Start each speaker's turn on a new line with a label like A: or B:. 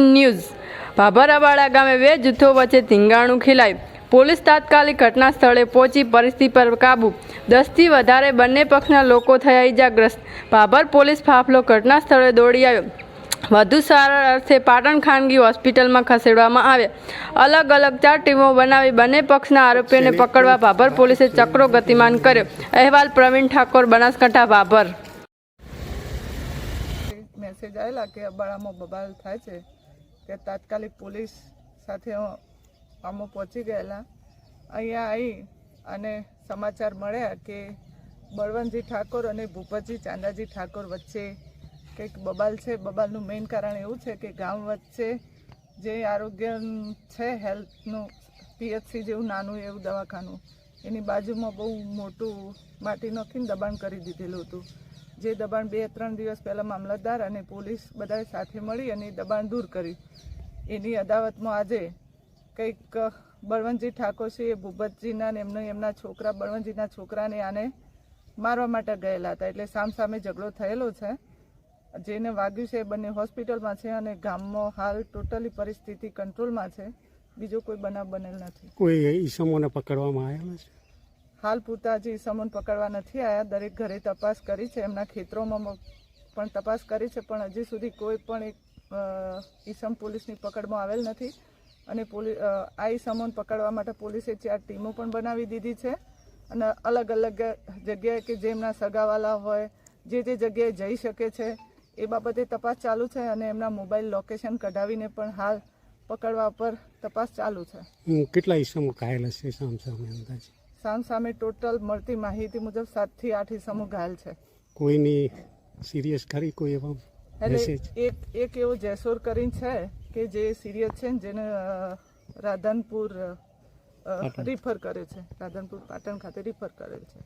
A: News. ભાભરાવાડા ગામે બે જૂથો વચ્ચે ધીંગાણું ખીલાયું. પોલીસ તાત્કાલિક ઘટના સ્થળે પહોંચી પરિસ્થિતિ પર કાબુ. દસથી વધારે બંને પક્ષના લોકો થયા ઇજાગ્રસ્ત ભાભર પોલીસ ફાફલો ઘટના સ્થળે દોડી આવ્યો. વધુ સારા અર્થે પાટણ ખાનગી હોસ્પિટલમાં ખસેડવામાં આવ્યા. અલગ અલગ ચાર ટીમો બનાવી બંને પક્ષના આરોપીઓને પકડવા ભાભર પોલીસે ચક્રો ગતિમાન કર્યો. અહેવાલ પ્રવીણ ઠાકોર બનાસકાંઠા ભાભર.
B: મેસેજ આવેલા કે અબાળામાં બબાલ થાય છે. કે તાત્કાલિક પોલીસ સાથે અમે પહોંચી ગયેલા. અહીંયા આવી અને સમાચાર મળ્યા કે બળવંતજી ઠાકોર અને ભૂપતજી ચાંદાજી ઠાકોર વચ્ચે કંઈક બબાલ છે. બબાલનું મેઇન કારણ એવું છે કે ગામ વચ્ચે જે આરોગ્ય છે હેલ્થનું પીએચસી જેવું નાનું એવું દવાખાનું, એની બાજુમાં બહુ મોટું માટી નાખીને દબાણ કરી દીધેલું હતું. જે દબાણ બે ત્રણ દિવસ પહેલાં મામલતદાર અને પોલીસ બધાએ સાથે મળી અને દબાણ દૂર કરી. એની અદાવતમાં આજે કંઈક બળવંતજી ઠાકોર છે, એ ભૂપતજીના ને એમના એમના છોકરા, બળવંતજીના છોકરાને આને મારવા માટે ગયેલા હતા. એટલે સામસામે ઝઘડો થયેલો છે. જેને વાગ્યું છે એ બંને હોસ્પિટલમાં છે અને ગામમાં હાલ ટોટલી પરિસ્થિતિ કંટ્રોલમાં છે. બીજો કોઈ બનાવ બનેલ નથી.
C: કોઈ ઈસમોને પકડવામાં આવેલા છે?
B: હાલ પૂરતા સમન પકડવા નથી આવ્યા દરેક ઘરે તપાસ કરી છે. એમના ખેતરોમાં પણ તપાસ કરી છે, પણ હજી સુધી કોઈ પણ એક ઈસમ પોલીસની પકડમાં આવેલ નથી. અને પોલીસ આ ઈસમોને પકડવા માટે પોલીસે ચાર ટીમો પણ બનાવી દીધી છે. અને અલગ અલગ જગ્યાએ કે જેમના સગાવાલા હોય, જે જે જગ્યાએ જઈ શકે છે, એ બાબતે તપાસ ચાલુ છે અને એમના મોબાઈલ લોકેશન કઢાવીને પણ હાલ પકડવા પર તપાસ ચાલુ છે.
C: કેટલા ઈસમો ઘાયલ છે સામસામે અંદાજે?
B: સામ સામે ટોટલ મળતી માહિતી મુજબ સાતથી આઠ ઈસમો ઘાયલ છે.
C: કોઈની સિરિયસ ખરી? કોઈ એવા
B: એક એક એવો જેસોર કરીને છે કે જે સિરિયસ છે ને જેને રાધનપુર રિફર કરે છે. રાધનપુર પાટણ ખાતે રિફર કરેલ છે.